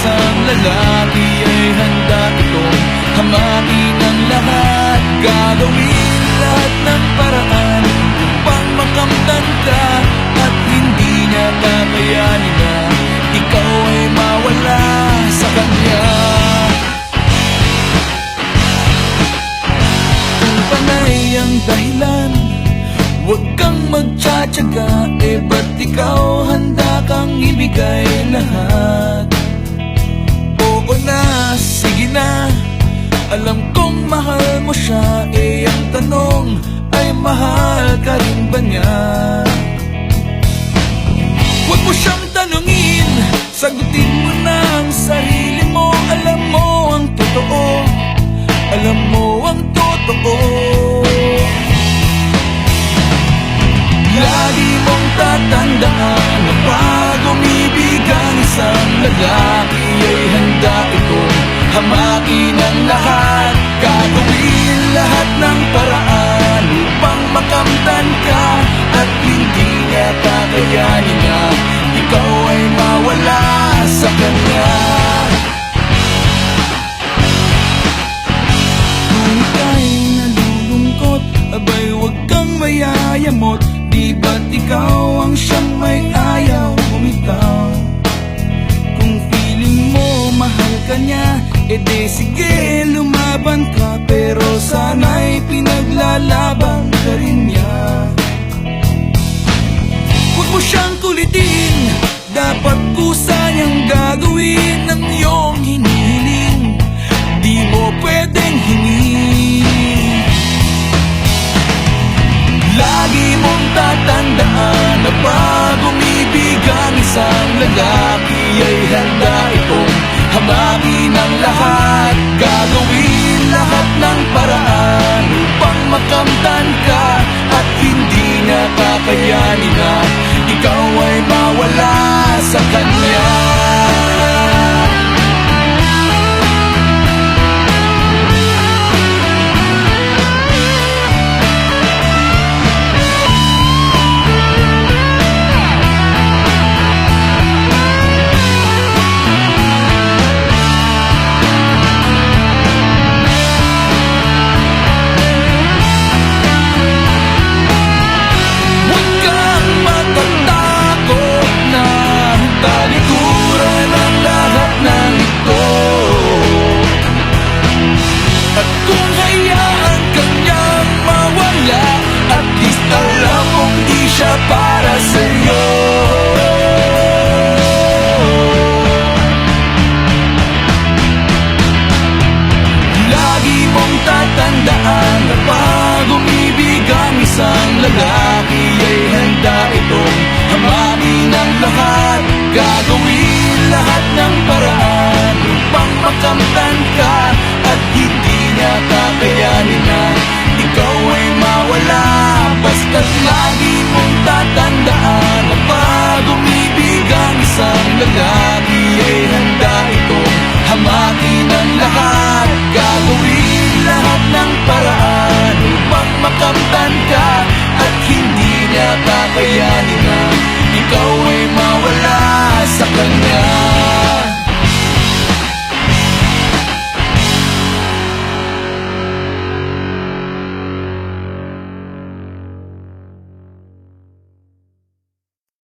isang lalaki ay handa itong hamakin ang lahat. Gagawin lahat ng paraan upang makamtan ka At hindi niya kakayanin na ikaw ay mawala sa kanya. Kung panay ang dahilan, huwag kang magtsatsaga Eh ba't ikaw handa kang ibigay lahat? Na, sige na. Alam kong mahal mo siya Eh ang tanong ay mahal ka rin ba niya? Huwag mo siyang tanungin Sagutin mo na ang sarili mo Alam mo ang totoo. Alam mo ang totoo. Lagi mong tatandaan Na pag umibig ang isang lalaki Ay handa itong hamakin ang lahat. Gagawin lahat ng paraan pinaglalaban ka rin niya. Huwag mo siyang kulitin Dapat kusa niyang gagawin Ang iyong hinihiling. Di mo pwedeng hingin. Lagi mong tatandaan Na pag umibig ang isang lalaki Ay handa Makamtan ka At hindi na kakayanin na Ikaw ay mawala sa kanya siya para sa'yo. Lagi mong tatandaan na pag umibig ang isang lalaki ay handa itong hamakin ang lahat. Gagawin lahat ng paraan upang makamtan ka tatandaan na pag umibig ang isang lalaki ay handa itong hamakin ang lahat. Gagawin lahat ng paraan upang makamtan ka at hindi niya kakayanin na ikaw ay mawala sa kanya.